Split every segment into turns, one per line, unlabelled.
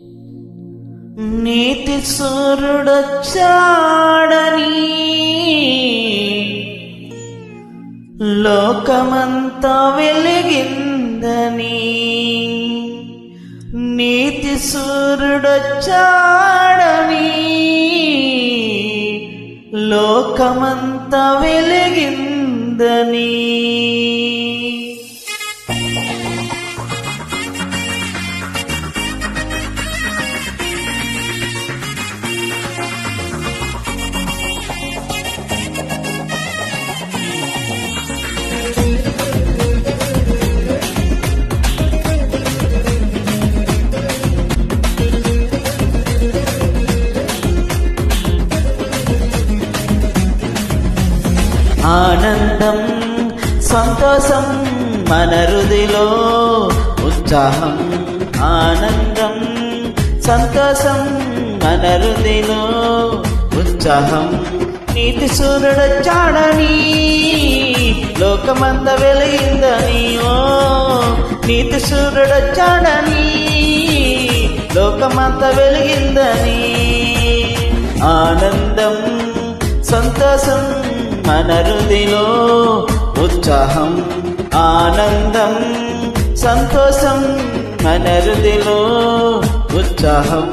నీతి సూర్యుడొచ్చాడని. లోకమంతా వెలిగిందని. నీతి సూర్యుడొచ్చాడని. లోకమంతా వెలిగిందని. ఆనందం సంతోషం మన హృదిలో ఉత్సాహం ఆనందం. సంతోషం మన హృదిలో ఉత్సాహం. నీతి సూర్యుడొచ్చాడని లోకమంత వెలిగిందని ఓ నీతి సూర్యుడొచ్చాడని లోకమంత వెలిగిందని. ఆనందం సంతోషం మన హృదిలో ఉత్సాహం ఆనందం సంతోషం మన హృదిలో ఉత్సాహం.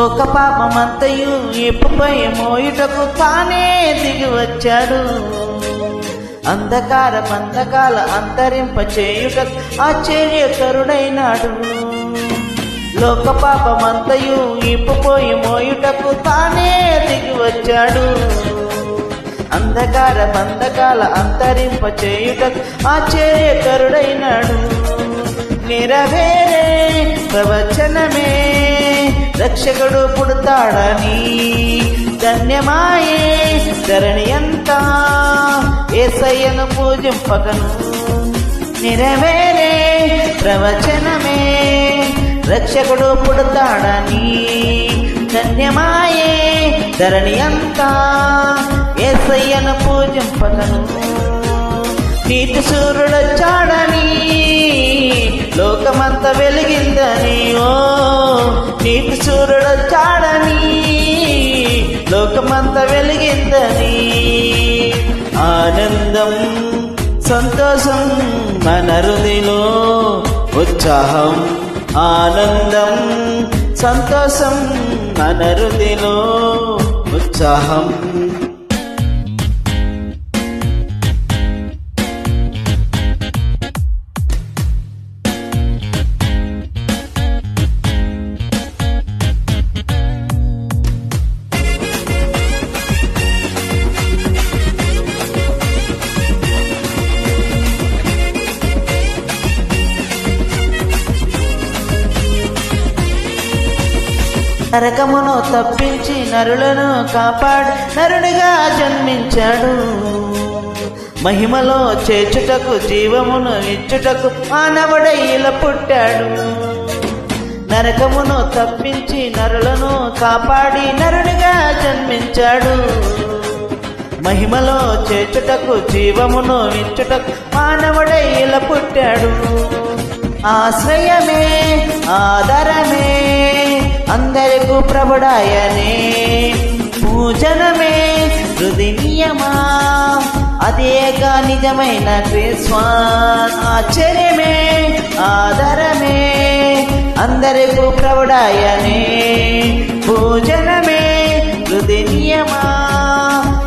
ఒక పాపమంతయు ఇప్పుపై మోయుటకు తానే దిగి వచ్చాడు. అంధకార పంతకాల అంతరింప చేయుటకు ఆశ్చర్యకరుడైనాడు. లోక పాపమంతయు ఇప్పుపోయి మోయుటకు తానే దిగి వచ్చాడు. అంధకార పంతకాల అంతరింప చేయుటకు ఆశ్చర్యకరుడైనాడు. నెరవేరే ప్రవచనమే రక్షకుడు పుడతాడని ధన్యమాయే ధరణి అంతా ఏసయ్యను పూజింపకను. నెరవేరే ప్రవచనమే రక్షకుడు పుడతాడని ధన్యమాయే ధరణి అంతా ఏసయ్యను పూజింపకను. నీతి సూర్యుడొచ్చాడని లోకమంత వెలిగిందని ఓ నీతి సూర్యుడొచ్చాడని లోకమంత వెలిగిందని. ఆనందం సంతోషం మన హృదిలో ఉత్సాహం ఆనందం సంతోషం మన హృదిలో ఉత్సాహం. నరకమును తప్పించి నరులను కాపాడి నరునిగా జన్మించాడు. మహిమలో చేర్చుటకు జీవమును ఇచ్చుటకు మానవుడై ఇలా పుట్టాడు. నరకమును తప్పించి నరులను కాపాడి నరునిగా జన్మించాడు. మహిమలో చేర్చుటకు జీవమును ఇచ్చుటకు మానవుడై ఇలా పుట్టాడు. ఆశ్రయమే ఆదరమే. అందరికు ప్రభుడాయనే. పూజనమే హృదయమా అదేగా నిజమైన క్రిస్వాన్ ఆశ్చర్యమే ఆదరమే అందరికీ ప్రభుడాయనే. పూజనమే హృదయమా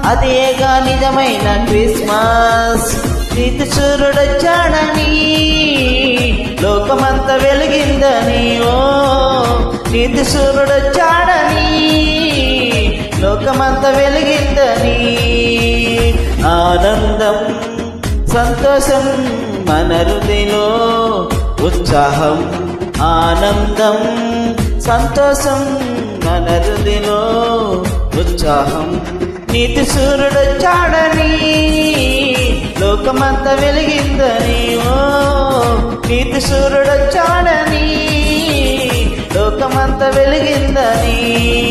అదేగా నిజమైన క్రిస్మస్ నీతి సూర్యుడొచ్చాడని లోకమంత వెలిగిందని ఓ నీతి సూర్యుడొచ్చాడని లోకమంత వెలిగిందని. ఆనందం సంతోషం మన హృదయలో ఉత్సాహం ఆనందం సంతోషం మన హృదయలో ఉత్సాహం. నీతి సూర్యుడొచ్చాడని లోకమంత వెలిగిందని. ఓ నీతి సూర్యుడొచ్చాడని காத்த வெளுகின்ற நீ.